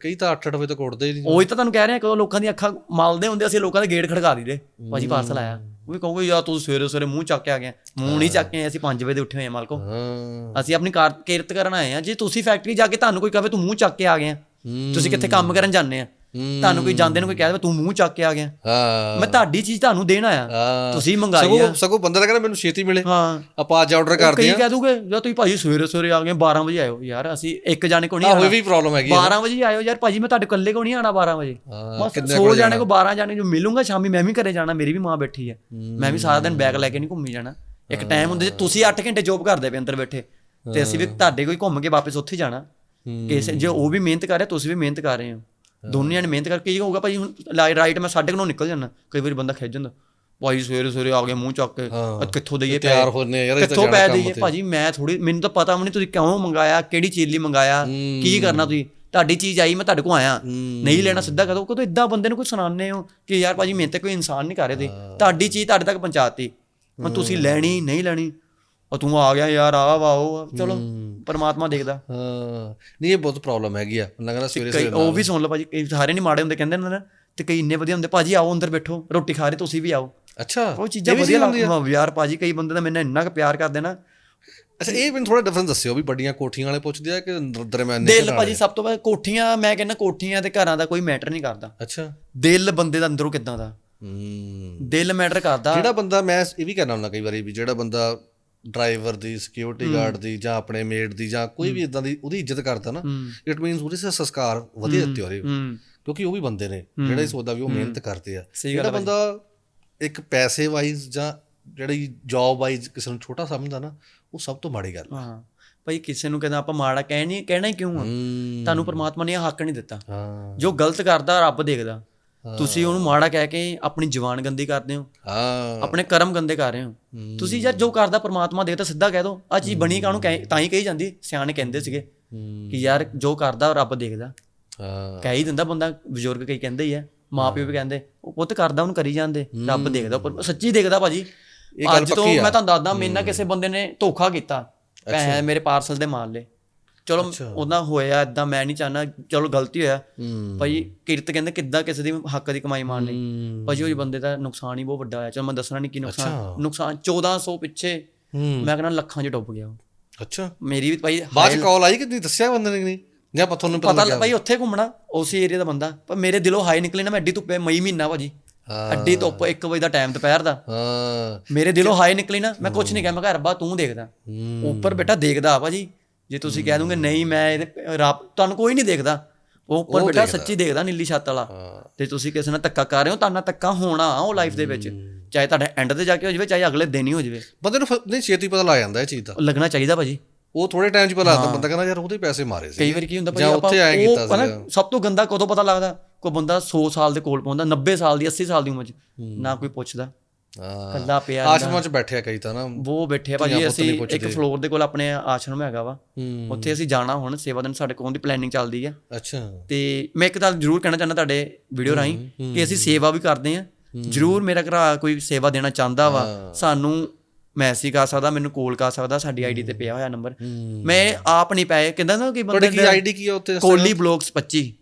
ਕਈ ਤਾਂ 8-8 ਵਜੇ ਤੱਕ ਉੱਠਦੇ ਹੀ ਨਹੀਂ ਉਹੀ ਤਾਂ ਤੁਹਾਨੂੰ ਕਹਿ ਰਿਹਾ ਕਦੋਂ ਲੋਕਾਂ ਦੀਆਂ ਅੱਖਾਂ ਮਲਦੇ ਹੁੰਦੇ ਅਸੀਂ ਲੋਕਾਂ ਦੇ ਗੇਟ ਖੜਕਾ ਦਈਦੇ ਭਾਜੀ ਪਾਰਸਲ ਆਇਆ। ਉਹ ਵੀ ਕਹੋਗੇ ਯਾਰ ਤੂੰ ਸਵੇਰੇ ਸਵੇਰੇ ਮੂੰਹ ਚੱਕ ਕੇ ਆ ਗਿਆ ਮੂੰਹ ਨਹੀਂ ਚੱਕ ਕੇ ਆਏ, ਅਸੀਂ 5 ਵਜੇ ਦੇ ਉੱਠੇ ਹੋਏ ਹਾਂ ਮਾਲਕੋ। ਹਾਂ। ਅਸੀਂ ਆਪਣੀ ਕਾਰ ਕਿਰਤ ਕਰਨ ਆਏ ਆ। ਜੇ ਤੁਸੀਂ ਫੈਕਟਰੀ ਜਾ ਕੇ ਤੁਹਾਨੂੰ ਕੋਈ ਕਹੇ ਤੂੰ ਮੂੰਹ ਚੱਕ ਕੇ ਆ ਗਿਆ ਹੂੰ। ਤੁਸੀਂ ਕਿੱਥੇ ਕੰਮ ਕਰਨ ਜਾਂਦੇ ਆ? ਹੂੰ। ਤੁਹਾਨੂੰ ਕੋਈ ਜਾਂਦੇ ਨੂੰ ਕੋਈ ਕਹਿ ਦੇਵੇ ਤੂੰ ਮੂੰਹ ਚੱਕ ਕੇ ਆ ਗਿਆ। ਹਾਂ। ਮੈਂ ਤੁਹਾਡੀ ਚੀਜ਼ ਤੁਹਾਨੂੰ ਦੇਣ ਆਇਆ। ਤੁਸੀਂ ਮੰਗਾਈ ਆ। ਸਗੋਂ ਸਗੋਂ ਬੰਦਾ ਕਹਿੰਦਾ ਮੈਨੂੰ ਛੇਤੀ ਮਿਲੇ। ਹਾਂ। ਆਪਾਂ ਅੱਜ ਆਰਡਰ ਕਰਦੇ ਕਈ ਆ ਕਹਿ ਦੂਗੇ ਜਾਂ ਤੁਸੀਂ ਭਾਜੀ ਸਵੇਰੇ ਸਵੇਰੇ ਆ ਗਏ 12 ਵਜੇ ਆਇਓ। ਯਾਰ ਅਸੀਂ ਇੱਕ ਜਾਣੇ ਕੋ ਨਹੀਂ ਆਣਾ ਹੋਈ ਵੀ ਪ੍ਰੋਬਲਮ ਹੈਗੀ ਆ 12 ਵਜੇ ਆਇਓ। ਯਾਰ ਭਾਜੀ ਮੈਂ ਤੁਹਾਡੇ ਇਕੱਲੇ ਕੋ ਨਹੀਂ ਆਣਾ 12 ਵਜੇ। ਬਸ ਕਿੰਨੇ 100 ਕੋਲ ਜਾਣੇ ਕੋ 12 ਜਾਣੇ ਜੋ ਮਿਲੂੰਗਾ ਸ਼ਾਮੀ ਮੈਂ ਵੀ ਘਰੇ ਜਾਣਾ ਮੇਰੀ ਵੀ ਮਾਂ ਬੈਠੀ ਹੈ। ਮੈਂ ਵੀ ਸਾਰਾ ਦਿਨ ਬੈਗ ਲੈ ਕੇ ਨਹੀਂ ਘੁੰਮੀ ਜਾਣਾ। ਇੱਕ ਟਾਈਮ ਹੁੰਦੇ ਤੁਸੀਂ 8 ਘੰਟੇ ਜੋਬ ਕਰਦੇ ਪਏ ਅੰਦਰ ਬੈਠੇ। ਤੇ ਅਸੀਂ ਵੀ ਤੁਹਾਡੇ ਕੋਈ ਘੁੰਮ ਕੇ ਵਾਪਸ ਉੱਥੇ ਜਾਣਾ। ਕਿਸੇ ਜੇ ਉਹ ਵੀ ਮਿਹਨਤ ਕਰ ਰਿਹਾ ਤੁਸੀਂ ਵੀ ਮਿਹਨਤ ਕਰ ਰਹੇ ਹੋ। ਦੋਨੋਂ ਨੇ ਮਿਹਨਤ ਕਰਕੇ ਕੀ ਹੋਊਗਾ ਭਾਜੀ ਹੁਣ ਰਾਈਟ ਮੈਂ 9:30 ਨਿਕਲ ਜਾਣਾ ਕਈ ਵਾਰੀ ਬੰਦਾ ਖਿੱਚ ਜਾਂਦਾ। ਭਾਈ ਸਵੇਰੇ ਸਵੇਰੇ ਆ ਗਏ ਮੂੰਹ ਚੱਕ ਕੇ। ਹਾਂ। ਅੱਜ ਕਿੱਥੋਂ ਦਈਏ ਤਿਆਰ? ਹੋਣੇ ਯਾਰ, ਕਿੱਥੋਂ ਜਾਣਾ ਪੈ ਦਈਏ। ਭਾਜੀ ਮੈਂ ਥੋੜੀ ਮੈਨੂੰ ਤਾਂ ਪਤਾ ਵੀ ਨਹੀਂ ਤੁਸੀਂ ਕਿਉਂ ਮੰਗਾਇਆ ਕਿਹੜੀ ਚੀਜ਼ ਲਈ ਮੰਗਾਇਆ ਕੀ ਕਰਨਾ ਤੁਸੀਂ? ਤੁਹਾਡੀ ਚੀਜ਼ ਆਈ ਮੈਂ ਤੁਹਾਡੇ ਕੋਲ ਆਇਆ। ਨਹੀਂ ਲੈਣਾ ਸਿੱਧਾ ਕਹਦੋ ਕਦੋਂ ਇਦਾਂ ਬੰਦੇ ਨੂੰ ਕੋਈ ਸੁਣਾਉਂਦੇ ਹੋ ਕਿ ਯਾਰ ਭਾਜੀ ਮੇਰੇ ਤੇ ਕੋਈ ਇਨਸਾਨ ਨਹੀਂ ਕਰ ਰਹੇ ਤੁਸੀਂ। ਤੁਹਾਡੀ ਚੀਜ਼ ਤੁਹਾਡੇ ਤੱਕ ਪਹੁੰਚਾਤੀ ਹੁਣ ਤੁਸੀਂ ਲੈਣੀ ਨਹੀਂ ਲੈਣੀ ਉਹ ਤੂੰ ਆ ਗਿਆ ਯਾਰ ਆ ਵਾਓ ਚਲੋ ਪਰਮਾਤਮਾ ਦੇਖਦਾ। ਹਾਂ। ਨਹੀਂ ਇਹ ਬਹੁਤ ਪ੍ਰੋਬਲਮ ਹੈਗੀ ਆ। ਮੈਨੂੰ ਲੱਗਦਾ ਸਵੇਰੇ ਸਵੇਰੇ ਉਹ ਵੀ ਸੁਣ ਲਓ ਭਾਜੀ ਕਈ ਸਾਰੇ ਨਹੀਂ ਮਾੜੇ ਹੁੰਦੇ ਕਹਿੰਦੇ ਨੇ ਤੇ ਕਈ ਇੰਨੇ ਵਧੀਆ ਹੁੰਦੇ ਭਾਜੀ ਆਓ ਅੰਦਰ ਬੈਠੋ ਰੋਟੀ ਖਾ ਰਹੇ ਤੁਸੀਂ ਵੀ ਆਓ। ਅੱਛਾ ਉਹ ਚੀਜ਼ਾਂ ਵੀ ਵਧੀਆ? ਲੱਗਦੀਆਂ। ਯਾਰ ਭਾਜੀ ਕਈ ਬੰਦੇ ਤਾਂ ਮੈਨੂੰ ਇੰਨਾ ਕੁ ਪਿਆਰ ਕਰਦੇ ਨਾ। ਅੱਛਾ ਇਹ ਮੈਨੂੰ ਥੋੜਾ ਡਿਫਰੈਂਸ ਦੱਸਿਓ ਵੀ ਵੱਡੀਆਂ ਕੋਠੀਆਂ ਵਾਲੇ ਪੁੱਛਦੇ ਆ ਕਿ ਦਰ- ਦਰਮਿਆਨੇ ਦਿਲ ਭਾਜੀ ਸਭ ਤੋਂ ਪਹਿਲਾਂ ਕੋਠੀਆਂ ਮੈਂ ਕਹਿੰਦਾ ਕੋਠੀਆਂ ਤੇ ਘਰਾਂ ਦਾ ਕੋਈ ਮੈਟਰ ਨਹੀਂ ਕਰਦਾ। ਅੱਛਾ। ਦਿਲ ਬੰਦੇ ਦਾ ਅੰਦਰੋਂ ਕਿਦਾਂ ਦਾ। ਹੂੰ। ਦਿਲ ਮੈਟਰ ਕਰਦਾ। ਜਿਹੜਾ ਬੰਦਾ ਮੈਂ ਇਹ ਵੀ ਕਹਿਣਾ ਹੁੰਦਾ ਕਈ ਵਾਰੀ ਵੀ ਜਿਹੜਾ ਬੰਦਾ ਡਰਾਈਵਰ ਦੀ ਸਿਕਿਉਰਿਟੀ ਗਾਰਡ ਦੀ ਜਾਂ ਆਪਣੇ ਮੇਡ ਦੀ ਜਾਂ ਕੋਈ ਵੀ ਇਦਾਂ ਦੀ ਉਹਦੀ ਇੱਜ਼ਤ ਕਰਦਾ ਨਾ ਇਟ ਮੀਨਸ ਉਹਦੇ ਸੇ ਸੰਸਕਾਰ ਵਧੀਆ ਦਿੱਤੇ ਹੋਰੇ ਹੂੰ। ਕਿਉਂਕਿ ਉਹ ਵੀ ਬੰਦੇ ਨੇ ਜਿਹੜਾ ਹੀ ਸੋਚਦਾ ਵੀ ਉਹ ਮਿਹਨਤ ਕਰਦੇ ਆ। ਜਿਹੜਾ ਬੰਦਾ ਇੱਕ ਪੈਸੇ ਵਾਈਜ਼ ਜਾਂ ਜਿਹੜੀ ਜੌਬ ਵਾਈਜ਼ ਕਿਸੇ ਨੂੰ ਛੋਟਾ ਸਮਝਦਾ ਨਾ ਉਹ ਸਭ ਤੋਂ ਮਾੜੀ ਗੱਲ। ਹਾਂ। ਭਾਈ ਕਿਸੇ ਨੂੰ ਕਹਿੰਦਾ ਆਪਾਂ ਮਾੜਾ ਕਹਿ ਨਹੀਂ ਕਹਿਣਾ ਹੀ ਕਿਉਂ ਆ? ਤੁਹਾਨੂੰ ਪਰਮਾਤਮਾ ਨੇ ਇਹ ਹੱਕ ਨਹੀਂ ਦਿੱਤਾ। ਜੋ ਗਲਤ ਕਰਦਾ ਰੱਬ ਦੇਖਦਾ। ਤੁਸੀਂ ਉਹਨੂੰ ਮਾੜਾ ਕਹਿ ਕੇ ਆਪਣੀ ਜ਼ੁਬਾਨ ਗੰਦੀ ਕਰਦੇ ਹੋ। ਹਾਂ। ਆਪਣੇ ਕਰਮ ਗੰਦੇ ਕਰ ਰਹੇ ਹੋ। ਤੁਸੀਂ ਯਾਰ ਜੋ ਕਰਦਾ ਪਰਮਾਤਮਾ ਦੇਖਦਾ ਸਿੱਧਾ ਕਹਿ ਦੋ। ਆ ਚੀਜ਼ ਬਣੀ ਕਾਹਨੂੰ? ਕਹਿ- ਤਾਂ ਹੀ ਕਹੀ ਜਾਂਦੀ। ਸਿਆਣੇ ਕਹਿੰਦੇ ਸੀਗੇ ਕਿ ਯਾਰ ਜੋ ਕਰਦਾ ਰੱਬ ਦੇਖਦਾ। ਹਾਂ। ਕਹਿ ਹੀ ਦਿੰਦਾ ਬੰਦਾ ਬਜ਼ੁਰਗ ਕਈ ਕਹਿੰਦੇ ਹੀ ਆ। ਮਾਪਿਓ ਵੀ ਕਹਿੰਦੇ ਉਹ ਪੁੱਤ ਕਰਦਾ ਉਹਨੂੰ ਕਰੀ ਜਾਂਦੇ। ਰੱਬ ਦੇਖਦਾ ਪਰ ਸੱਚੀ ਦੇਖਦਾ ਭਾਜੀ। ਅੱਜ ਤੋਂ। ਮੈਂ ਤੁਹਾਨੂੰ ਦੱਸਦਾ ਮੇਰੇ ਨਾਲ ਕਿਸੇ ਬੰਦੇ ਨੇ ਧੋਖਾ ਕੀਤਾ। ਪੈਸੇ ਮੇਰੇ ਪਾਰਸਲ ਦੇ ਮਾਰ ਲਏ ਚਲੋ ਉਹਦਾ ਹੋਇਆ ਇਦਾਂ ਮੈਂ ਨਹੀਂ ਚਾਹਨਾ ਚਲੋ ਗਲਤੀ ਹੋਇਆ। ਭਾਈ ਕਿਰਤ ਕਹਿੰਦੇ ਕਿੱਦਾਂ ਕਿਸੇ ਦੀ ਹੱਕ ਦੀ ਕਮਾਈ ਮਾਰਨੀ ਹੂੰ, ਭਾਜੀ ਉਹ ਬੰਦੇ ਦਾ ਨੁਕਸਾਨ ਹੀ ਬਹੁਤ ਵੱਡਾ ਹੋਇਆ। ਚਲ ਮੈਂ ਦੱਸਣਾ ਨਹੀਂ ਕੀ ਨੁਕਸਾਨ। ਨੁਕਸਾਨ 1400 ਪਿੱਛੇ ਮੈਂ ਕਹਿੰਦਾ ਲੱਖਾਂ 'ਚ ਡੁੱਬ ਗਿਆ। ਅੱਛਾ। ਮੇਰੀ ਵੀ ਭਾਈ ਬਾਅਦ ਕਾਲ ਆਈ ਕਿ ਨਹੀਂ ਦੱਸਿਆ ਬੰਦੇ ਨੇ ਨਹੀਂ? ਜਾਂ ਪਤਾ ਪਤਾ ਲੱਗਿਆ? ਭਾਈ ਉੱਥੇ ਘੁੰਮਣਾ ਉਸੇ ਏਰੀਆ ਦਾ ਬੰਦਾ। ਪਰ ਮੇਰੇ ਦਿਲੋਂ ਹਾਈ ਨਿਕਲੇ ਨਾ ਮੈਂ ਐਡੀ ਧੁੱਪੇ ਮਈ ਮਹੀਨਾ ਭਾਜੀ। ਅੱਡੀ ਧੁੱਪ 1 ਵਜੇ ਦਾ ਟਾਈਮ ਦੁਪਹਿਰ ਦਾ। ਹਾਂ। ਮੇਰੇ ਦਿਲੋਂ ਹਾਈ ਨਿਕਲੀ ਨਾ ਮੈਂ ਕੁਝ ਨਹੀਂ ਕਿਹਾ। ਮੈਂ ਕਿਹਾ ਰੱਬਾ ਤੂੰ ਦੇਖਦਾ। ਉੱਪਰ ਬੇਟਾ ਦੇਖਦਾ ਆ ਭਾਜੀ। ਜੇ ਤੁਸੀਂ ਕਹਿ ਦੋਗੇ ਨਹੀਂ ਮੈਂ ਇਹਦੇ ਰੱਬ ਤੁਹਾਨੂੰ ਕੋਈ ਨਹੀਂ ਦੇਖਦਾ। ਉਹ ਉੱਪਰ ਬੇਟਾ ਸੱਚੀ ਦੇਖਦਾ ਨੀਲੀ ਛੱਤ ਵਾਲਾ। ਤੇ ਤੁਸੀਂ ਕਿਸੇ ਨਾਲ ਧੱਕਾ ਕਰ ਰਹੇ ਹੋ ਤਾਂ ਨਾਲ ਧੱਕਾ ਹੋਣਾ ਉਹ ਲਾਈਫ ਦੇ ਵਿੱਚ। ਚਾਹੇ ਤੁਹਾਡੇ ਐਂਡ ਤੇ ਜਾ ਕੇ ਹੋ ਜਾਵੇ ਚਾਹੇ ਅਗਲੇ ਦਿਨ ਹੀ ਹੋ ਜਾਵੇ। ਬੰਦੇ ਨੂੰ ਨਹੀਂ ਛੇਤੀ ਪਤਾ ਲੱਗ ਜਾਂਦਾ ਇਹ ਚੀਜ਼ ਦਾ। ਲੱਗਣਾ ਚਾਹੀਦਾ ਭਾਜੀ। ਉਹ ਥੋੜੇ ਟਾਈਮ ਚ ਪਤਾ ਲੱਗਦਾ। ਬੰਦਾ ਕਹਿੰਦਾ ਯਾਰ ਉਹਦੇ ਪੈਸੇ ਮਾਰੇ ਸੀ। ਕਈ ਵਾਰੀ ਕੀ ਹੁੰਦਾ ਭਾਜੀ ਆਪਾਂ ਉਹ। ਸਭ ਤੋਂ ਗੰਦਾ ਕਦੋਂ ਪਤਾ ਲੱਗਦਾ? ਕੋਈ ਬੰਦਾ 100 ਸਾਲ ਦੇ ਕੋਲ ਪਹੁੰਚਦਾ 90 ਸਾਲ ਦੀ 80 ਸਾਲ ਦੀ ਉਮਰ 'ਚ। ਨਾ ਕੋਈ ਪੁੱਛਦਾ। ਕੱਲਾ ਪਿਆ ਆਸ਼ਰਮਾਂ ਚ ਬੈਠਿਆ ਕਈ ਤਾਂ ਨਾ। ਉਹ ਬੈਠੇ ਆ ਭਾਜੀ ਅਸੀਂ ਇੱਕ ਫਲੋਰ ਦੇ ਕੋਲ ਆਪਣੇ ਆਸ਼ਰਮ ਹੈਗਾ ਵਾ। ਹੂੰ। ਉੱਥੇ ਅਸੀਂ ਜਾਣਾ ਹੁਣ ਸੇਵਾ ਦਿਨ ਸਾਡੇ ਕੋਲ ਦੀ ਪਲੈਨਿੰਗ ਚੱਲਦੀ ਆ। ਅੱਛਾ। ਤੇ ਮੈਂ ਇੱਕ ਗੱਲ ਜ਼ਰੂਰ ਕਹਿਣਾ ਚਾਹੁੰਦਾ ਤੁਹਾਡੇ ਵੀਡੀਓ ਰਾਹੀਂ ਕਿ ਅਸੀਂ ਸੇਵਾ ਵੀ ਕਰਦੇ ਆ। ਜ਼ਰੂਰ ਮੇਰਾ ਘਰਾ ਕੋਈ ਸੇਵਾ ਦੇਣਾ ਚਾਹੁੰਦਾ ਵਾ। ਸਾਨੂੰ ਮੈਸੇਜ ਕਰ ਸਕਦਾ ਮੈਨੂੰ ਕਾਲ ਕਰ ਸਕਦਾ ਸਾਡੀ ਆਈਡੀ ਤੇ ਪਿਆ ਹੋਇਆ ਨੰਬਰ ਮੈਂ ਆਪ ਨਹੀਂ ਪਾਏ ਕਹਿੰਦਾ ਨਾ ਕਿ ਬੰਦੇ ਕੀ ਆਈਡੀ ਕੀ ਆ ਉੱਤੇ ਕੋਲੀ ਬਲੌਗਸ 25 ਅੱਛਾ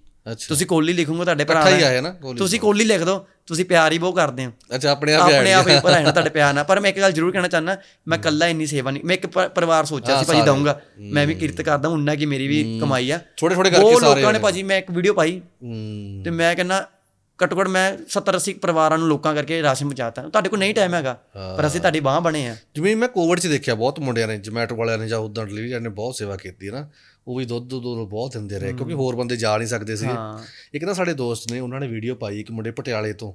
ਤੁਸੀਂ ਕੋਲੀ ਲਿਖੋਗੇ ਤੁਹਾਡੇ ਭਰਾ ਇਕੱਠਾ ਹੀ ਨਾਲ। ਆਇਆ ਨਾ ਕੋਲੀ ਤੁਸੀਂ ਕੋਲੀ ਲਿਖ ਦਿਓ ਤੁਸੀਂ ਪਿਆਰ ਹੀ ਬਹੁਤ ਕਰਦੇ ਹੋ। ਅੱਛਾ ਆਪਣੇ ਆਪ ਆਪਣੇ ਆਪ ਹੀ ਭਰਾ ਤੁਹਾਡੇ ਪਿਆਰ ਨਾਲ। ਪਰ ਮੈਂ ਇੱਕ ਗੱਲ ਜ਼ਰੂਰ ਕਹਿਣਾ ਚਾਹੁੰਦਾ ਮੈਂ ਇਕੱਲਾ ਇੰਨੀ ਸੇਵਾ ਨਹੀਂ ਮੈਂ ਇੱਕ ਪਰਿਵਾਰ ਸੋਚਿਆ ਸੀ ਭਾਜੀ ਦਊਂਗਾ। ਮੈਂ ਵੀ ਕਿਰਤ ਕਰਦਾ ਉਨਾ ਕਿ ਮੇਰੀ ਵੀ ਕਮਾਈ ਆ। ਥੋੜੇ ਥੋੜੇ ਕਰਕੇ ਉਹ ਸਾਰੇ ਲੋਕਾਂ ਨੇ ਭਾਜੀ ਮੈਂ ਇੱਕ ਵੀਡੀਓ ਪਾਈ। ਤੇ ਮੈਂ ਕਹਿੰਦਾ ਘੱਟੋ ਘੱਟ ਮੈਂ 70 80 ਪਰਿਵਾਰਾਂ ਨੂੰ ਲੋਕਾਂ ਕਰਕੇ ਰਾਸ਼ਨ ਪਹੁੰਚਾਤਾ। ਤੁਹਾਡੇ ਕੋਲ ਨਹੀਂ ਟਾਈਮ ਹੈਗਾ ਪਰ ਅਸੀਂ ਤੁਹਾਡੀ ਬਾਹ ਬਣੇ ਆ। ਜਿਵੇਂ ਮੈਂ ਕੋਵਿਡ 'ਚ ਦੇਖਿਆ ਬਹੁਤ ਮੁੰਡਿਆਂ ਨੇ ਜਮੈਟੋ ਵਾਲਿਆਂ ਨੇ ਜਾਂ ਉਦਾਂ ਡਿਲੀਵਰੀ ਵਾਲਿਆਂ ਨੇ ਬਹੁਤ ਸੇਵਾ ਕੀਤੀ ਹੈ ਨਾ। ਉਹ ਵੀ ਦੁੱਧ ਦੁੱਧ ਬਹੁਤ ਦਿੰਦੇ ਰਹੇ ਕਿਉਂਕਿ ਹੋਰ ਬੰਦੇ ਜਾ ਨਹੀਂ ਸਕਦੇ ਸੀ ਇੱਕ ਨਾ ਸਾਡੇ ਦੋਸਤ ਨੇ ਉਹਨਾਂ ਨੇ ਵੀਡੀਓ ਪਾਈ ਇੱਕ ਮੁੰਡੇ ਪਟਿਆਲੇ ਤੋਂ।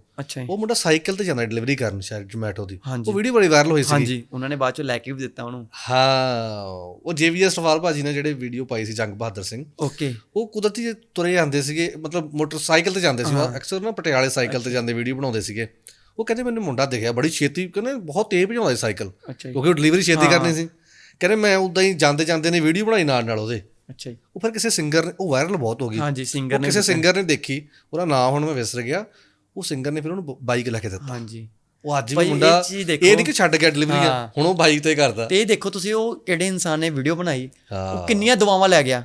ਉਹ ਮੁੰਡਾ ਸਾਈਕਲ ਤੇ ਜਾਂਦਾ ਡਿਲੀਵਰੀ ਕਰਨ ਸ਼ਾਇਦ ਜਮੈਟੋ ਦੀ। ਉਹ ਵੀਡੀਓ ਬੜੀ ਵਾਇਰਲ ਹੋਈ ਸੀ ਹਾਂਜੀ ਉਹਨਾਂ ਨੇ ਬਾਅਦ ਚ ਲੈ ਕੇ ਵੀ ਦਿੱਤਾ ਉਹਨੂੰ। ਹਾਂ ਉਹ ਜੇਵੀਐਸ ਸਵਾਲ ਭਾਜੀ ਨੇ ਜਿਹੜੇ ਵੀਡੀਓ ਪਾਈ ਸੀ ਜੰਗ ਬਹਾਦਰ ਸਿੰਘ। ਓਕੇ। ਉਹ ਕੁਦਰਤੀ ਤੁਰੇ ਜਾਂਦੇ ਸੀਗੇ ਮਤਲਬ ਮੋਟਰਸਾਈਕਲ ਤੇ ਜਾਂਦੇ ਸੀ। ਉਹ ਅਕਸਰ ਨਾ ਪਟਿਆਲੇ ਸਾਈਕਲ ਤੇ ਜਾਂਦੇ ਵੀਡੀਓ ਬਣਾਉਂਦੇ ਸੀਗੇ। ਉਹ ਕਹਿੰਦੇ ਮੈਨੂੰ ਮੁੰਡਾ ਦਿਖਿਆ ਬੜੀ ਛੇਤੀ ਕਹਿੰਦੇ ਬਹੁਤ ਤੇਜ਼ ਭਜਾਉਂਦਾ ਸਾਈਕਲ। ਕਿਉਂਕਿ ਉਹ ਡਿਲੀਵਰੀ ਛੇਤੀ ਕਰਨੀ ਸੀ। ਕਹਿੰਦੇ ਮੈਂ ਉਦਾਂ ਹੀ ਜਾਂਦੇ ਜਾਂਦੇ ਨੇ ਵੀਡੀਓ ਬਣਾਈ ਨਾਲ ਨਾਲ ਉਹਦੇ। ਅੱਛਾ ਜੀ। ਉਹ ਫਿਰ ਕਿਸੇ ਸਿੰਗਰ ਨੇ ਉਹ ਵਾਇਰਲ ਬਹੁਤ ਹੋ ਗਈ। ਹਾਂਜੀ ਸਿੰਗਰ ਨੇ ਕਿਸੇ ਸਿੰਗਰ ਨੇ ਦੇਖੀ ਉਹਦਾ ਨਾਮ ਹੁਣ ਮੈਂ ਵਿਸਰ ਗਿਆ। ਉਹ ਸਿੰਗਰ ਨੇ ਫਿਰ ਉਹਨੂੰ ਬਾਈਕ ਲੈ ਕੇ ਦਿੱਤਾ। ਹਾਂਜੀ। ਉਹ ਅੱਜ ਵੀ ਮੁੰਡਾ ਇਹ। ਨਹੀਂ ਕਿ ਛੱਡ ਗਿਆ। ਡਿਲੀਵਰੀਆਂ। ਹੁਣ ਉਹ ਬਾਈਕ ਤੇ ਕਰਦਾ। ਤੇ ਇਹ ਦੇਖੋ ਤੁਸੀਂ ਉਹ ਕਿਹੜੇ ਇਨਸਾਨ ਨੇ ਵੀਡੀਓ ਬਣਾਈ। ਉਹ ਕਿੰਨੀਆਂ ਦੁਆਵਾਂ ਲੈ ਗਿਆ।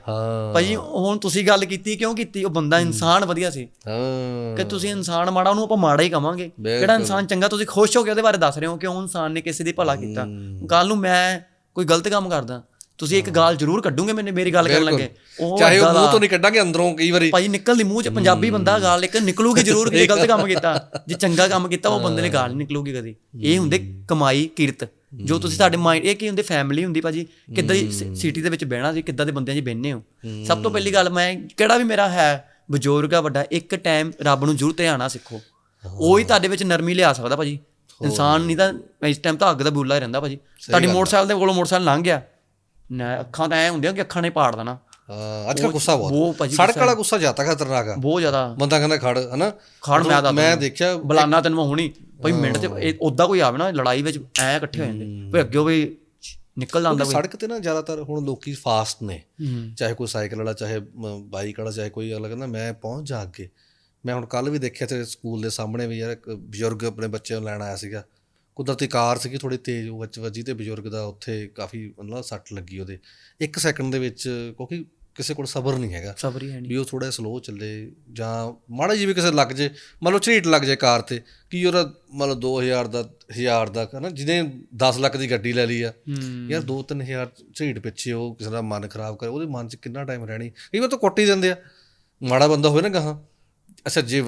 ਭਾਈ ਹੁਣ ਤੁਸੀਂ ਗੱਲ ਕੀਤੀ ਕਿਉਂ ਕੀਤੀ? ਉਹ ਬੰਦਾ ਇਨਸਾਨ ਵਧੀਆ ਸੀ। ਹਾਂ। ਕਿ ਤੁਸੀਂ ਇਨਸਾਨ ਮਾੜਾ ਉਹਨੂੰ ਆਪਾਂ ਮਾੜਾ ਹੀ ਕਵਾਂਗੇ। ਕਿਹੜਾ ਇਨਸਾਨ ਚੰਗਾ ਤੁਸੀਂ ਖੁਸ਼ ਹੋ ਕੇ ਉਹਦੇ ਬਾਰੇ ਦੱਸ ਰਹੇ ਹੋ ਕਿ ਉਹ ਇਨਸਾਨ ਨੇ ਕਿਸੇ ਦੀ ਭਲਾ ਕੀਤਾ। ਕੱਲ ਨੂੰ ਮੈਂ ਕੋਈ ਗਲਤ ਕੰਮ ਕਰਦਾ। ਤੁਸੀਂ ਇੱਕ ਗਾਲ ਜ਼ਰੂਰ ਕੱਢੋਗੇ ਮੈਨੂੰ ਮੇਰੀ ਗੱਲ ਕਰਨ ਲੱਗੇ। ਉਹ ਚਾਹੇ ਉਹ ਮੂੰਹ ਤੋਂ ਨਹੀਂ ਕੱਢਾਂਗੇ ਅੰਦਰੋਂ ਕਈ ਵਾਰੀ। ਭਾਈ ਨਿਕਲਦੀ ਮੂੰਹ ਚ ਪੰਜਾਬੀ ਬੰਦਾ ਗਾਲ ਇੱਕ ਨਿਕਲੂਗੀ ਜ਼ਰੂਰ ਕਿ ਜੇ ਗਲਤ ਕੰਮ ਕੀਤਾ। ਜੇ ਚੰਗਾ ਕੰਮ ਕੀਤਾ ਉਹ ਬੰਦੇ ਨੇ ਗਾਲ ਨਹੀਂ ਨਿਕਲੂਗੀ ਕਦੀ। ਇਹ ਹੁੰਦੇ ਕਮਾਈ ਕਿਰਤ। ਜੋ ਤੁਸੀਂ ਤੁਹਾਡੇ ਮਾਈਂਡ ਇਹ ਕੀ ਹੁੰਦੇ ਫੈਮਿਲੀ ਹੁੰਦੀ ਭਾਜੀ। ਕਿੱਦਾਂ ਦੀ ਸਿਟੀ ਦੇ ਵਿੱਚ ਬਹਿਣਾ ਸੀ ਕਿੱਦਾਂ ਦੇ ਬੰਦਿਆਂ 'ਚ ਬਹਿਨੇ ਹੋ? ਸਭ ਤੋਂ ਪਹਿਲੀ ਗੱਲ ਮੈਂ ਕਿਹੜਾ ਵੀ ਮੇਰਾ ਹੈ ਬਜ਼ੁਰਗ ਆ ਵੱਡਾ ਇੱਕ ਟਾਈਮ ਰੱਬ ਨੂੰ ਜ਼ਰੂਰ ਧਿਆਣਾ ਸਿੱਖੋ। ਉਹ ਹੀ ਤੁਹਾਡੇ ਵਿੱਚ ਨਰਮੀ ਲਿਆ ਸਕਦਾ ਭਾਜੀ। ਇਨਸਾਨ ਨਹੀਂ ਤਾਂ ਇਸ ਟਾਈਮ ਤਾਂ ਅੱਗ ਦਾ ਬੁੱਲਾ ਹੀ ਰਹਿੰਦਾ ਭਾਜੀ। ਤੁਹਾਡੀ ਮੋਟਰਸਾਈਕਲ ਦੇ ਕੋਲੋਂ ਮੋਟਰਸਾਈਕਲ ਲੰਘ ਗਿਆ। ਨਾ ਅੱਖਾਂ ਤਾਂ ਐ ਹੁੰਦੀਆਂ ਕਿ ਅੱਖਾਂ ਨੇ ਪਾੜ ਦੇਣਾ। ਹਾਂ ਅੱਜ ਕੱਲ੍ਹ ਗੁੱਸਾ ਬਹੁਤ। ਸੜਕ ਵਾਲਾ ਗੁੱਸਾ ਜ਼ਿਆਦਾ ਖਤਰਨਾਕ ਆ। ਬਹੁਤ ਜ਼ਿਆਦਾ। ਬੰਦਾ ਕਹਿੰਦਾ ਖੜ ਹਨਾ? ਖੜ ਮੈਂ ਦੱਸਦਾ ਮੈਂ ਦੇਖਿਆ ਬਲਾਨਾ ਤੈਨੂੰ ਹੁਣੀ ਭਾਈ ਮਿੰਟ ਚ ਉਦਾਂ ਕੋਈ ਆਵੇ ਨਾ ਲੜਾਈ ਵਿੱਚ ਐ ਇਕੱਠੇ ਹੋ ਜਾਂਦੇ। ਵੀ ਅੱਗੇ ਵੀ ਨਿਕਲ ਜਾਂਦਾ ਕੋਈ। ਸੜਕ ਤੇ ਨਾ ਜ਼ਿਆਦਾਤਰ ਹੁਣ ਲੋਕੀ ਫਾਸਟ ਨੇ। ਚਾਹੇ ਕੋਈ ਸਾਈਕਲ ਵਾਲਾ ਚਾਹੇ ਬਾਈਕ ਵਾਲਾ ਚਾਹੇ ਕੋਈ ਅਗਲਾ ਕਹਿੰਦਾ ਮੈਂ ਪਹੁੰਚ ਜਾ ਅੱਗੇ। ਮੈਂ ਹੁਣ ਕੱਲ ਵੀ ਦੇਖਿਆ ਤੇ ਸਕੂਲ ਦੇ ਸਾਹਮਣੇ ਵੀ ਯਾਰ ਇੱਕ ਬਜ਼ੁਰਗ ਆਪਣੇ ਬੱਚੇ ਨੂੰ ਲੈਣ ਆਇਆ ਸੀਗਾ। ਕੁਦਰਤੀ ਕਾਰ ਸੀਗੀ ਥੋੜੀ ਤੇਜ਼ ਉਹ ਵਿੱਚ ਵੱਜੀ ਤੇ ਬਜ਼ੁਰਗ ਦਾ ਉੱਥੇ ਕਾਫੀ ਮਤਲਬ ਸੱਟ ਲੱਗੀ ਉਹਦੇ। ਇੱਕ ਸੈਕਿੰਡ ਦੇ ਵਿੱਚ ਕਿਉਂਕਿ ਕਿਸੇ ਕੋਲ ਸਬਰ ਨਹੀਂ ਹੈਗਾ ਸਬਰ ਹੀ ਹੈ ਨਹੀਂ। ਵੀ ਉਹ ਥੋੜਾ ਸਲੋ ਚੱਲੇ ਜਾਂ ਮਾੜਾ ਜਿਹੀ ਵੀ ਕਿਸੇ ਲੱਗ ਜੇ ਮੰਨ ਲਓ ਝਰੀਟ ਲੱਗ ਜੇ ਕਾਰ ਤੇ ਕੀ ਉਹਦਾ ਮੰਨ ਲਓ 2000 ਦਾ 1000 ਦਾ ਹਨਾ ਜਿਹਨੇ 10 ਲੱਖ ਦੀ ਗੱਡੀ ਲੈ ਲਈ ਆ। ਯਾਰ 2-3000 ਝਰੀਟ ਪਿੱਛੇ ਉਹ ਕਿਸੇ ਦਾ ਮਨ ਖਰਾਬ ਕਰੇ ਉਹਦੇ ਮਨ 'ਚ ਕਿੰਨਾ ਟਾਈਮ ਰਹਿਣੀ? ਕਈ ਵਾਰ ਤਾਂ ਕੁੱਟ ਹੀ ਦਿੰਦੇ ਆ। ਮਾੜਾ ਬੰਦਾ ਹੋਵੇ ਨਾ ਗਾਹਾਂ। ਅੱਛਾ ਜੇ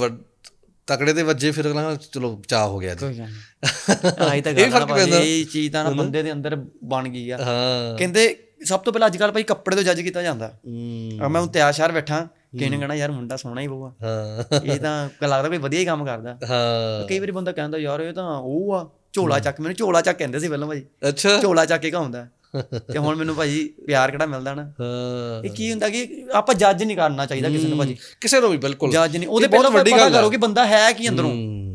ਤਕੜੇ ਦੇ ਵੱਜੇ ਫਿਰ ਅਗਲਾ ਚਲੋ ਬਚਾਅ ਹੋ ਗਿਆ ਜੀ। ਆਹੀ ਤਾਂ ਇਹ ਗੱਲ ਆ। ਇਹ ਚੀਜ਼ ਤਾਂ ਨਾ ਬੰਦੇ ਦੇ ਅੰਦਰ ਬਣ ਗਈ ਆ। ਹਾਂ। ਕਹਿੰਦੇ ਸਭ ਤੋਂ ਪਹਿਲਾਂ ਅੱਜ ਕੱਲ ਭਾਈ ਕੱਪੜੇ ਤੋਂ ਜੱਜ ਕੀਤਾ ਜਾਂਦਾ। ਹੂੰ, ਆ ਮੈਂ ਹੁਣ ਤਿਆਰ ਸ਼ਹਿਰ ਬੈਠਾ ਕਿਹਨੇ ਕਹਣਾ ਯਾਰ ਮੁੰਡਾ ਸੋਹਣਾ ਹੀ ਬਹੁਆ। ਹਾਂ। ਇਹ ਤਾਂ ਲੱਗਦਾ ਕੋਈ ਵਧੀਆ ਹੀ ਕੰਮ ਕਰਦਾ। ਹਾਂ। ਕਈ ਵਾਰੀ ਬੰਦਾ ਕਹਿੰਦਾ ਯਾਰ ਇਹ ਤਾਂ ਉਹ ਆ ਝੋਲਾ ਚੱਕ ਮੈਨੂੰ ਝੋਲਾ ਚੱਕ ਕਹਿੰਦੇ ਸੀ ਪਹਿਲਾਂ ਭਾਈ। ਅੱਛਾ। ਝੋਲਾ ਚੱਕ ਕੇ ਘਾਉਂਦਾ। ਤੇ ਹੁਣ ਮੈਨੂੰ ਭਾਜੀ ਪਿਆਰ ਕਿਹੜਾ ਮਿਲਦਾ ਨਾ? ਇਹ ਕੀ ਹੁੰਦਾ ਕਿ ਆਪਾਂ ਜੱਜ ਨਹੀਂ ਕਰਨਾ ਚਾਹੀਦਾ ਕਿਸੇ ਨੂੰ ਭਾਜੀ। ਕਿਸੇ ਨੂੰ ਵੀ ਬਿਲਕੁਲ। ਜੱਜ ਨਹੀਂ। ਉਹਦੇ ਪਹਿਲਾਂ ਵੱਡੀ ਗੱਲ। ਕਰੋ ਕਿ ਬੰਦਾ ਹੈ ਕੀ ਅੰਦਰੋਂ।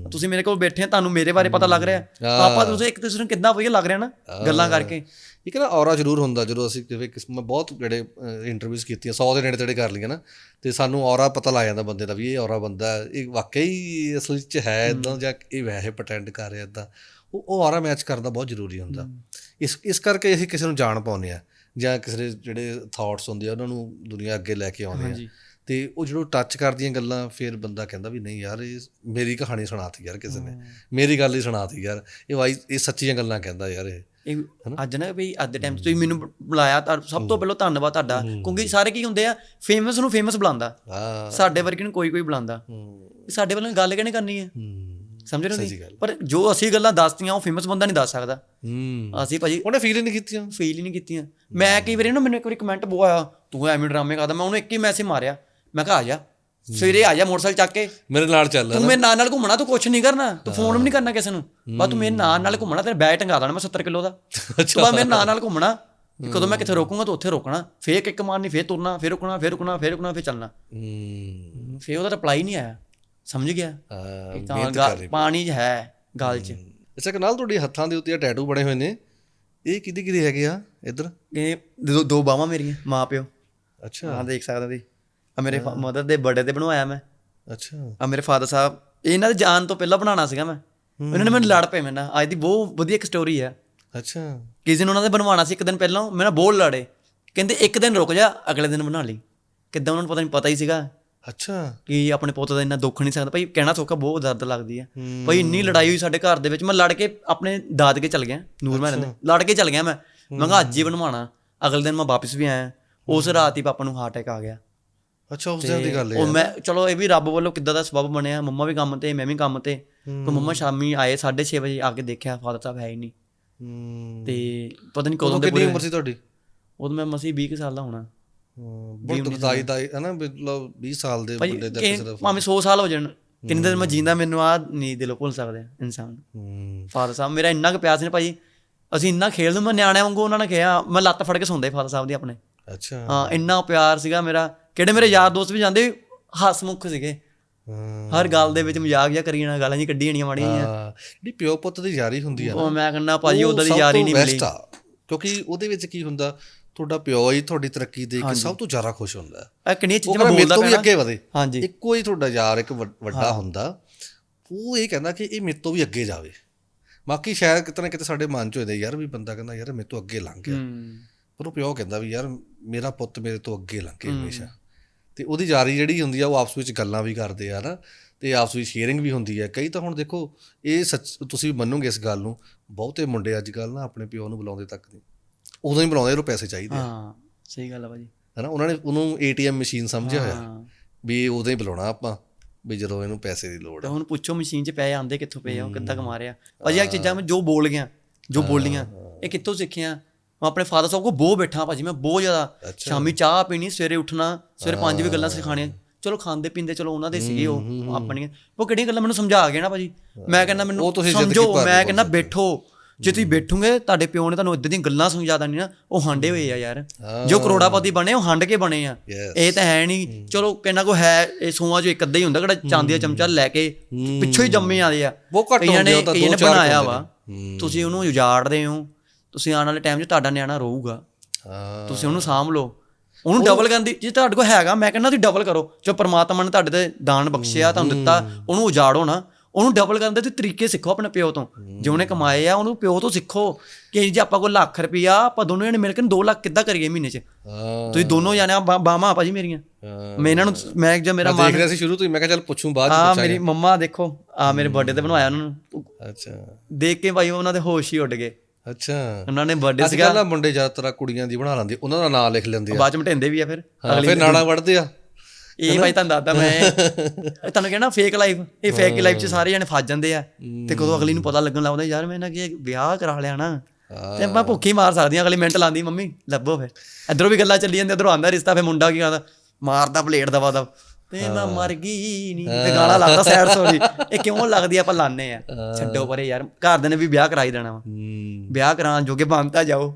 ਤੁਸੀਂ ਮੇਰੇ ਕੋਲ ਬੈਠੇ ਆ ਤੁਹਾਨੂੰ ਮੇਰੇ ਬਾਰੇ ਪਤਾ ਲੱਗ ਰਿਹਾ। ਆਪਾਂ ਤੁਸੀਂ ਇੱਕ ਦੂਸਰੇ ਨੂੰ ਕਿੰਨਾ ਵਧੀਆ ਲੱਗ ਰਿਹਾ ਨਾ ਗੱਲਾਂ ਕਰਕੇ। ਇੱਕ ਨਾ ਔਰਾ ਜ਼ਰੂਰ ਹੁੰਦਾ ਜਦੋਂ ਅਸੀਂ ਕਿਵੇਂ ਕਿਸ ਮੈਂ ਬਹੁਤ ਜਿਹੜੇ ਇੰਟਰਵਿਊਜ਼ ਕੀਤੀਆਂ 100 ਦੇ ਨੇੜੇ ਤੇੜੇ ਕਰ ਲਈਆਂ ਨਾ ਤੇ ਸਾਨੂੰ ਔਰਾ ਪਤਾ ਲੱਗ ਜਾਂਦਾ ਬੰਦੇ ਦਾ ਵੀ ਇਹ ਔਰਾ ਬੰਦਾ ਇਹ ਵਾਕਈ ਅਸਲ ਵਿੱਚ ਹੈ ਇਦਾਂ ਜਾਂ ਇਹ ਵੈਸੇ ਪ੍ਰਟੈਂਡ ਕਰ ਰਿਹਾ ਇਦਾਂ ਉਹ ਔਰਾ ਮੈਚ ਕਰਦਾ ਬਹੁਤ ਜ਼ਰੂਰੀ ਹੁੰਦਾ। ਇਸ ਇਸ ਕਰਕੇ ਅਸੀਂ ਕਿਸੇ ਨੂੰ ਜਾਣ ਪਾਉਂਦੇ ਆ ਜਾਂ ਕਿਸੇ ਦੇ ਜਿਹੜੇ ਥਾਟਸ ਹੁੰਦੇ ਆ ਉਹਨਾਂ ਨੂੰ ਦੁਨੀਆ ਅੱਗੇ ਲੈ ਕੇ ਆਉਂਦੇ ਆ ਤੇ ਉਹ ਜਦੋਂ ਟੱਚ ਕਰਦੀਆਂ ਗੱਲਾਂ ਫਿਰ ਬੰਦਾ ਕਹਿੰਦਾ ਵੀ ਨਹੀਂ ਯਾਰ ਇਹ ਮੇਰੀ ਕਹਾਣੀ ਸੁਣਾਤੀ ਯਾਰ ਕਿਸੇ ਨੇ। ਮੇਰੀ ਗੱਲ ਹੀ ਸੁਣਾਤੀ ਯਾਰ। ਇਹ ਵਾਈ ਇਹ ਸੱਚੀਆਂ ਗੱਲਾਂ ਕਹਿੰਦਾ ਯਾਰ ਇਹ। ਇਹ ਅੱਜ ਨਾ ਵੀ ਅੱਜ ਦੇ ਟਾਈਮ ਤੁਸੀਂ ਮੈਨੂੰ ਬੁਲਾਇਆ ਤਾਂ ਸਭ ਤੋਂ ਪਹਿਲਾਂ ਧੰਨਵਾਦ ਤੁਹਾਡਾ ਕਿਉਂਕਿ ਸਾਰੇ ਕੀ ਹੁੰਦੇ ਆ ਫੇਮਸ ਨੂੰ ਫੇਮਸ ਬੁਲਾਉਂਦਾ। ਸਾਡੇ ਵਰਗੇ ਨੂੰ ਕੋਈ ਕੋਈ ਬੁਲਾਉਂਦਾ। ਸਾਡੇ ਵੱਲੋਂ ਗੱਲ ਕਿਹਨੇ ਕਰਨੀ ਹੂੰ। ਸਮਝ ਰਹੇ ਹੋ ਤੁਸੀਂ। ਪਰ ਜੋ ਅਸੀਂ ਗੱਲਾਂ ਦੱਸਤੀਆਂ ਉਹ ਫੇਮਸ ਬੰਦਾ ਨਹੀਂ ਦੱਸ ਸਕਦਾ। ਹੂੰ। ਅਸੀਂ ਭਾਜੀ ਉਹਨੇ ਫੀਲ ਹੀ ਨਹੀਂ ਕੀਤੀਆਂ। ਫੀਲ ਹੀ ਨਹੀਂ ਕੀਤੀਆਂ। ਮੈਂ ਕਈ ਵਾਰੀ ਨਾ ਮੈਨੂੰ ਇੱਕ ਵਾਰੀ ਕਮੈਂਟ ਬੋ ਆਇਆ ਤੂੰ ਐਵੇਂ ਡਰਾਮੇ ਕਰਦਾ। ਮੈਂ ਉਹਨੂੰ ਇੱਕ ਹੀ ਮੈਸੇਜ ਮਾਰਿਆ। ਮੈਂ ਕਿਹਾ ਆ ਜਾ। ਸਵੇਰੇ ਆ ਜਾ ਮੋਟਰਸਾਈਕਲ ਚੱਕ ਕੇ। ਮੇਰੇ ਨਾਲ ਚੱਲ ਤੂੰ ਮੇਰੇ ਨਾਲ ਨਾਲ ਘੁੰਮਣਾ ਤੂੰ ਕੁਛ ਨਹੀਂ ਕਰਨਾ। ਤੂੰ ਫੋਨ ਵੀ ਨਹੀਂ ਕਰਨਾ ਕਿਸੇ ਨੂੰ। ਬਸ ਤੂੰ ਮੇਰੇ ਨਾਲ ਨਾਲ ਘੁੰਮਣਾ ਤੇਰੇ ਬੈਗ ਟੰਗਾ ਦੇਣਾ ਮੈਂ 70 ਕਿਲੋ ਦਾ। ਤੂੰ ਬਸ ਮੇਰੇ ਨਾਲ ਨਾਲ ਘੁੰਮਣਾ। ਕਦੋਂ ਮੈਂ ਕਿੱਥੇ ਰੋਕੂੰਗਾ ਤੂੰ ਉੱਥੇ ਰੋਕਣਾ। ਫੇਰ ਕਿੱਕ ਮਾਰਨੀ ਫੇਰ ਤੁਰਨਾ ਫੇਰ ਰੁਕਣਾ ਫੇਰ ਰੁਕਣਾ ਫੇਰ ਰੁਕਣਾ ਫੇਰ ਚੱਲਣਾ। ਹੂੰ। ਫੇਰ ਉਹਦਾ ਰਿਪਲਾਈ ਨਹੀਂ ਆਇਆ। ਸਮਝ ਗਿਆ? ਹਾਂ ਤਾਂ ਮਿਹਨਤ ਗਾ- ਕਰ ਰਹੀ। ਪਾਣੀ 'ਚ ਹੈ ਗਾਲ 'ਚ। ਅੱਛਾ ਕਨਾਲ ਤੁਹਾਡੀ ਹੱਥਾਂ ਦੇ ਉੱਤੇ ਟੈਟੂ ਬਣੇ ਹੋਏ ਨੇ। ਇਹ ਕਿਹਦੇ ਕਿਹਦੇ ਹੈਗੇ ਆ? ਇੱਧਰ। ਇਹ ਦੋ ਦੋ ਬਾਹਾਂ ਮੇਰੀਆਂ ਮਾਂ ਪਿਓ। ਅੱਛਾ। ਆ ਦੇਖ ਸਕਦੇ ਤੁਸੀਂ। ਆ ਮੇਰੇ ਮਦਰ ਦੇ ਬਰਥਡੇ ਤੇ ਬਣਵਾਇਆ ਮੈਂ। ਅੱਛਾ। ਆ ਮੇਰੇ ਫਾਦਰ ਸਾਹਿਬ ਇਹਨਾਂ ਦੇ ਜਾਣ ਤੋਂ ਪਹਿਲਾਂ ਬਣਾਉਣਾ ਸੀਗਾ ਮੈਂ। ਉਹਨਾਂ ਨੇ ਮੈਨੂੰ ਲੜ ਪਏ ਮੇਰੇ ਨਾਲ। ਅੱਜ ਦੀ ਬਹੁਤ ਵਧੀਆ ਇੱਕ ਸਟੋਰੀ ਹੈ ਅੱਛਾ। ਕਿਸੇ ਦਿਨ ਉਹਨਾਂ ਦੇ ਬਣਵਾਉਣਾ ਸੀ ਇੱਕ ਦਿਨ ਪਹਿਲਾਂ ਮੇਰੇ ਨਾਲ ਬਹੁਤ ਲੜੇ। ਕਹਿੰਦੇ ਇੱਕ ਦਿਨ ਰੁਕ ਜਾ ਅਗਲੇ ਦਿਨ ਬਣਾ ਲਈ। ਕਿੱਦਾਂ ਉਹਨਾਂ ਨੂੰ ਪਤਾ ਨਹੀਂ ਪਤਾ ਹੀ ਸੀਗਾ। ਅੱਛਾ। ਕਿ ਆਪਣੇ ਪੁੱਤ ਦਾ ਇੰਨਾ ਦੁੱਖ ਨਹੀਂ ਸਕਦਾ। ਭਾਈ ਕਹਿਣਾ ਸੌਖਾ ਬਹੁਤ ਦਰਦ ਲੱਗਦੀ ਹੈ। ਭਾਈ ਇੰਨੀ ਲੜਾਈ ਹੋਈ ਸਾਡੇ ਘਰ ਦੇ ਵਿੱਚ। ਮੈਂ ਲੜ ਕੇ ਆਪਣੇ ਦਾਦਕੇ ਚਲ ਗਿਆ ਨੂਰ ਮੈਂ ਰਹਿੰਦੇ ਲੜ ਕੇ ਚਲ ਗਿਆ ਮੈਂ। ਮੈਂ ਕਿਹਾ ਅੱਜ ਹੀ ਬਣਵਾਉਣਾ। ਅਗਲੇ ਦਿਨ ਮੈਂ ਵਾਪਸ ਵੀ ਆਇਆ। ਉਸ ਰਾਤ ਹੀ ਪਾਪਾ ਨੂੰ ਹਾਰਟ ਅਟੈਕ ਆ ਗਿਆ। ਅੱਛਾ ਉਸ ਦਿਨ ਦੀ ਗੱਲ ਹੈ ਉਹ ਮੈਂ ਚਲੋ ਇਹ ਵੀ ਰੱਬ ਵੱਲੋਂ ਕਿੱਦਾਂ ਦਾ ਸਬਬ ਬਣਿਆ। ਮੰਮਾ ਵੀ ਕੰਮ ਤੇ ਮੈਂ ਵੀ ਕੰਮ ਤੇ। ਕੋ ਮੰਮਾ ਸ਼ਾਮੀ ਆਏ 6:30 ਵਜੇ ਆ ਕੇ ਦੇਖਿਆ ਫਾਦਰ ਸਾਹਿਬ ਹੈ ਹੀ ਨਹੀਂ। ਤੇ ਪਤਾ ਨਹੀਂ ਕਦੋਂ ਦੇ ਕਿੰਨੀ ਉਮਰ ਸੀ ਤੁਹਾਡੀ? ਉਦੋਂ ਮੈਂ ਮਸੀ 20 ਕੁ ਸਾਲ ਦਾ ਹੋਣਾ। ਬਹੁਤ ਦੁਖਦਾਈ ਦਾ ਹੈ ਨਾ ਮਤਲਬ 20 ਸਾਲ ਦੇ ਬੰਦੇ ਦਾ ਦਾ ਭਾਵੇਂ 100 ਸਾਲ ਹੋ ਜਾਣ ਕਿੰਨੇ ਦਿਨ ਮੈਂ ਜੀਂਦਾ ਮੈਨੂੰ ਆ ਨਹੀਂ ਦਿਲੋਂ ਭੁੱਲ ਸਕਦੇ ਇਨਸਾਨ ਫਾਦਰ ਸਾਹਿਬ ਮੇਰਾ ਇੰਨਾ ਕੁ ਪਿਆਰ ਸੀ ਨਾ ਭਾਈ ਅਸੀਂ ਇੰਨਾ ਖੇਡਦੇ ਮੈਂ ਨਿਆਣਿਆਂ ਵਾਂਗੂ ਉਹਨਾਂ ਨੇ ਕਿਹਾ ਮੈਂ ਲੱਤ ਫੜ ਕੇ ਸੌਂਦਾ ਫਾਦਰ ਸਾਹਿਬ ਦੀ ਆਪਣੇ। ਅੱਛਾ। ਹਾਂ ਇੰਨਾ ਪਿਆਰ ਸੀਗਾ ਮੇਰਾ ਕਿਹੜੇ ਮੇਰੇ ਯਾਰ ਦੋਸਤ ਵੀ ਜਾਂਦੇ ਹਸਮੁਖ ਸੀਗੇ। ਹਰ ਗੱਲ ਦੇ ਵਿੱਚ ਮਜ਼ਾਕ ਜਿਹਾ ਕਰੀ ਜਾਣਾ ਗਾਲਾਂ ਜੀ ਕੱਢੀ ਜਾਣੀਆਂ ਮਾੜੀਆਂ ਹਾਂ, ਜਿਹੜੀ ਪਿਓ ਪੁੱਤ ਦੀ ਯਾਰੀ ਹੁੰਦੀ ਆ ਉਹ ਮੈਂ ਕਹਿੰਦਾ ਭਾਜੀ ਉਹ ਉਦਾਂ ਦੀ ਯਾਰੀ ਨਹੀਂ ਮਿਲੀ। ਕਿਉਂਕਿ ਉਹਦੇ ਵਿੱਚ ਕੀ ਹੁੰਦਾ ਤੁਹਾਡਾ ਪਿਓ ਹੀ ਤੁਹਾਡੀ ਤਰੱਕੀ ਦੇਖ ਕੇ ਸਭ ਤੋਂ ਜ਼ਿਆਦਾ ਖੁਸ਼ ਹੁੰਦਾ। ਹੈ। ਇਹ ਕਿੰਨੀਆਂ ਚੀਜ਼ਾਂ ਬੋਲਦਾ ਪੈਣਾ ਅੱਗੇ ਵਧੇ। ਹਾਂਜੀ। ਇੱਕੋ ਹੀ ਤੁਹਾਡਾ ਯਾਰ ਇੱਕ ਵੱਡ- ਹੁੰਦਾ। ਉਹ ਇਹ ਕਹਿੰਦਾ ਕਿ ਇਹ ਮੇਰੇ ਤੋਂ ਵੀ ਅੱਗੇ ਜਾਵੇ। ਬਾਕੀ ਸ਼ਾਇਦ ਕਿਤੇ ਨਾ ਕਿਤੇ ਸਾਡੇ ਮਨ 'ਚ ਹੋਦੇ ਯਾਰ ਵੀ ਬੰਦਾ ਕਹਿੰਦਾ ਯਾਰ ਮੇਰੇ ਤੋਂ ਅੱਗੇ ਲੰਘ ਗਿਆ। ਪਰ ਉਹ ਪਿਓ ਕਹਿੰਦਾ ਵੀ ਯਾਰ ਮੇਰਾ ਪੁੱਤ ਮੇਰੇ ਤੋਂ ਅੱਗੇ ਲੰਘੇ ਹਮੇਸ਼ਾ। ਤੇ ਉਹਦੀ ਜਾਰੀ ਜਿਹੜੀ ਹੁੰਦੀ ਆ ਉਹ ਆਪਸ ਵਿੱਚ ਗੱਲਾਂ ਵੀ ਕਰਦੇ ਆ ਨਾ। ਤੇ ਆਪਸ ਵਿੱਚ ਸ਼ੇਅਰਿੰਗ ਵੀ ਹੁੰਦੀ ਹੈ ਕਈ ਤਾਂ ਹੁਣ ਦੇਖੋ ਇਹ ਸੱਚ ਤੁਸੀਂ ਮੰਨੋਗੇ ਇਸ ਗੱਲ ਨੂੰ ਬਹੁਤੇ ਮੁੰਡੇ ਅੱਜ ਕੱਲ ਨਾ ਆਪਣੇ ਪਿਓ ਨੂੰ ਬੁਲਾਉਂਦੇ ਤੱਕ ਨਹੀਂ ਉਦੋਂ ਹੀ ਬੁਲਾਉਂਦੇ ਜਦੋਂ ਪੈਸੇ ਚਾਹੀਦੇ ਆ। ਹਾਂ ਸਹੀ ਗੱਲ ਆ ਭਾਜੀ। ਹਨਾ ਉਹਨਾਂ ਨੇ ਉਹਨੂੰ ਏਟੀਐਮ ਮਸ਼ੀਨ ਸਮਝਿਆ ਹੋਇਆ ਹਾਂ। ਵੀ ਉਦੋਂ ਹੀ ਬੁਲਾਉਣਾ ਆਪਾਂ ਵੀ ਜਦੋਂ ਇਹਨੂੰ ਪੈਸੇ ਦੀ ਲੋੜ ਤੇ ਆ ਹੁਣ ਪੁੱਛੋ ਮਸ਼ੀਨ 'ਚ ਪੈਸੇ ਆਂਦੇ ਕਿੱਥੋਂ ਪਏ ਆ ਉਹ ਕਿੱਦਾਂ ਕਮਾ ਰਿਹਾ ਭਾਜੀ ਇਹ ਚੀਜ਼ਾਂ ਮੈਂ ਜੋ ਬੋਲ ਗਿਆ ਜੋ ਬੋਲੀਆਂ ਇਹ ਕਿੱਥੋਂ ਸਿੱਖਿਆ? ਮੈਂ ਆਪਣੇ ਫਾਦਰ ਸਾਹਿਬ ਕੋ ਬਹੁਤ ਬੈਠਾ ਭਾਜੀ ਮੈਂ ਬਹੁਤ ਜ਼ਿਆਦਾ ਸ਼ਾਮੀ ਚਾਹ ਪੀਣੀ ਸਵੇਰੇ ਉੱਠਣਾ ਸਵੇਰੇ 5 ਵਜੇ ਗੱਲਾਂ ਸਿਖਾਣੀਆਂ ਚਲੋ ਖਾਂਦੇ ਪੀਂਦੇ ਚਲੋ ਉਹਨਾਂ ਦੇ ਸੀਗੇ ਉਹ ਆਪਣੀਆਂ। ਉਹ ਕਿਹੜੀਆਂ ਗੱਲਾਂ ਮੈਨੂੰ ਸਮਝਾ ਗਏ ਨਾ ਭਾਜੀ? ਮੈਂ ਕਹਿੰਦਾ ਮੈਨੂੰ ਸਮਝੋ ਮੈਂ ਕਹਿੰਦਾ ਬੈਠੋ। ਜੇ ਤੁਸੀਂ ਬੈਠੋਗੇ ਤੁਹਾਡੇ ਪਿਓ ਨੇ ਤੁਹਾਨੂੰ ਇਦਾਂ ਦੀਆਂ ਗੱਲਾਂ ਸਮਝਾ ਦੇਣੀ ਨਾ ਉਹ ਹਾਂਡੇ ਹੋਏ ਆ ਯਾਰ। ਜੋ ਕਰੋੜਾਪਤੀ ਬਣੇ ਉਹ ਹੰਡ ਕੇ ਬਣੇ ਆ. ਇਹ ਤਾਂ ਹੈ ਨਹੀਂ ਚਲੋ ਕਿੰਨਾ ਕੋ ਹੈ ਇਹ ਸੋਆਂ ਜੋ ਇੱਕ ਅੱਧਾ ਹੀ ਹੁੰਦਾ ਕਿਹੜਾ ਚਾਂਦੀ ਦਾ ਚਮਚਾ ਲੈ ਕੇ ਪਿੱਛੋਂ ਹੀ ਜੰਮੇ ਆਦੇ ਆ। ਬਹੁਤ ਘੱਟ ਹੁੰਦੇ ਉਹ ਤਾਂ ਦੋ ਚਾਰ ਬਣਾਇਆ ਵਾ। ਤੁਸੀਂ ਉਹਨੂੰ ਉਜਾੜਦੇ ਹੋ। ਤੁਸੀਂ ਆਉਣ ਵਾਲੇ ਟਾਈਮ 'ਚ ਤੁਹਾਡਾ ਨਿਆਣਾ ਰਹੂਗਾ। ਤੁਸੀਂ ਉਹਨੂੰ ਸਾਂਭ ਲਓ। ਉਹਨੂੰ ਡਬਲ ਕਰਨ ਦੀ ਜੇ ਤੁਹਾਡੇ ਕੋਲ ਹੈਗਾ ਮੈਂ ਕਹਿੰਦਾ ਤੁਸੀਂ ਡਬਲ ਕਰੋ। ਜੋ ਪ੍ਰਮਾਤਮਾ ਨੇ ਤੁਹਾਡੇ ਤੇ ਦਾਨ ਬਖਸ਼ਿਆ ਤੁਹਾਨੂੰ ਦਿੱਤਾ ਉਹਨੂੰ ਉਜਾੜੋ ਨਾ। ਉਹਨੂੰ ਡਬਲ ਕਰਨ ਦੇ ਤੁਸੀਂ ਤਰੀਕੇ ਸਿੱਖੋ ਆਪਣੇ ਪਿਓ ਤੋਂ। ਜੇ ਉਹਨੇ ਕਮਾਏ ਆ ਉਹਨੂੰ ਪਿਓ ਤੋਂ ਸਿੱਖੋ ਕਿ ਜੇ ਆਪਾਂ ਕੋਲ ਲੱਖ ਰੁਪਿਆ ਆਪਾਂ ਦੋਨੋਂ ਜਣੇ ਮਿਲ ਕੇ 2 ਲੱਖ ਕਿੱਦਾਂ ਕਰੀਏ ਮਹੀਨੇ 'ਚ? ਤੁਸੀਂ ਦੋਨੋਂ ਜਾਣੇ ਬਾਮਾ ਭਾਜੀ ਮੇਰੀਆਂ। ਹਾਂ। ਮੈਂ ਇਹਨਾਂ ਨੂੰ ਮੈਂ ਜਦ ਮੇਰਾ ਮੈਂ ਦੇਖ ਰਿਹਾ ਸੀ ਸ਼ੁਰੂ ਤੋਂ ਹੀ ਮੈਂ ਕਿਹਾ ਚੱਲ ਪੁੱਛੂੰ ਬਾਅਦ ਚ ਆ ਪੁੱਛਾਂਗੇ। ਮੇਰੀ ਮੰਮਾ ਦੇਖੋ ਆ ਮੇਰੇ ਬਰਥਡੇ ਤੇ ਬਣਵਾਇਆ ਉਹਨਾਂ ਨੂੰ। ਅੱਛਾ। ਦੇਖ ਕੇ ਭਾਈ ਉਹਨਾਂ ਦੇ ਹੋਸ਼ ਹੀ ਉੱਡ ਗਏ। ਅੱਛਾ। ਉਹਨਾਂ ਨੇ ਬਰਥਡੇ ਅੱਜ ਸੀਗਾ। ਕੱਲ੍ਹ ਨਾ ਮੁੰਡੇ ਜ਼ਿਆਦਾਤਰ ਕੁੜੀਆਂ ਦੀ ਬਣਾ ਲੈਂਦੇ ਉਹਨਾਂ ਦਾ ਨਾਂ ਲਿਖ ਲੈਂਦੇ ਆ। ਬਾਅਦ ਚ ਮਟਿੰਦੇ ਵੀ ਆ ਫਿਰ। ਫਿਰ ਨਾਣਾ ਵੜਦੇ ਆ। ਇਹ ਭਾਈ ਤੁਹਾਨੂੰ ਦੱਸਦਾ ਮੈਂ ਤੁਹਾਨੂੰ ਕਹਿਣਾ ਫੇਕ ਲਾਈਫ ਇਹ ਫੇਕ ਲਾਈਫ 'ਚ ਸਾਰੇ ਜਣੇ ਫਸ ਜਾਂਦੇ ਆ। ਤੇ ਕਦੋਂ ਅਗਲੀ ਨੂੰ ਪਤਾ ਲੱਗਣ ਲੱਗਦਾ ਯਾਰ ਮੈਂ ਇਹਨਾਂ ਕੀ ਵਿਆਹ ਕਰਾ ਲਿਆ ਨਾ। ਤੇ ਮੈਂ ਭੁੱਖੀ ਮਾਰ ਸਕਦੀ ਹਾਂ ਅਗਲੀ ਮਿੰਟ ਲਾਂਦੀ ਮੰਮੀ ਲੱਭੋ ਫਿਰ। ਇਧਰੋਂ ਵੀ ਗੱਲਾਂ ਚੱਲੀ ਜਾਂਦੀਆਂ ਇਧਰੋਂ ਆਂਦਾ ਰਿਸ਼ਤਾ ਫਿਰ ਮੁੰਡਾ ਕੀ ਕਹਿੰਦਾ ਮਾਰਦਾ ਪਲੇਟ ਦਵਾ ਦਵ। ਤੇ ਮੈਂ ਮਰ ਗਈ ਨਹੀਂ ਤੇ ਗਾਣਾ ਲੱਗਦਾ ਸੈਡ ਸੋਰੀ ਇਹ ਕਿਉਂ ਲੱਗਦੀ ਆ, ਆਪਾਂ ਲਾਣੇ ਆ। ਛੱਡੋ ਪਰੇ ਯਾਰ ਘਰ ਦੇ ਨੇ ਵੀ ਵਿਆਹ ਕਰਾਈ ਦੇਣਾ ਵਾ। ਵਿਆਹ ਕਰਾਉਣ ਜੋਗੇ ਬੰਦ ਤਾਂ ਜਾਓ।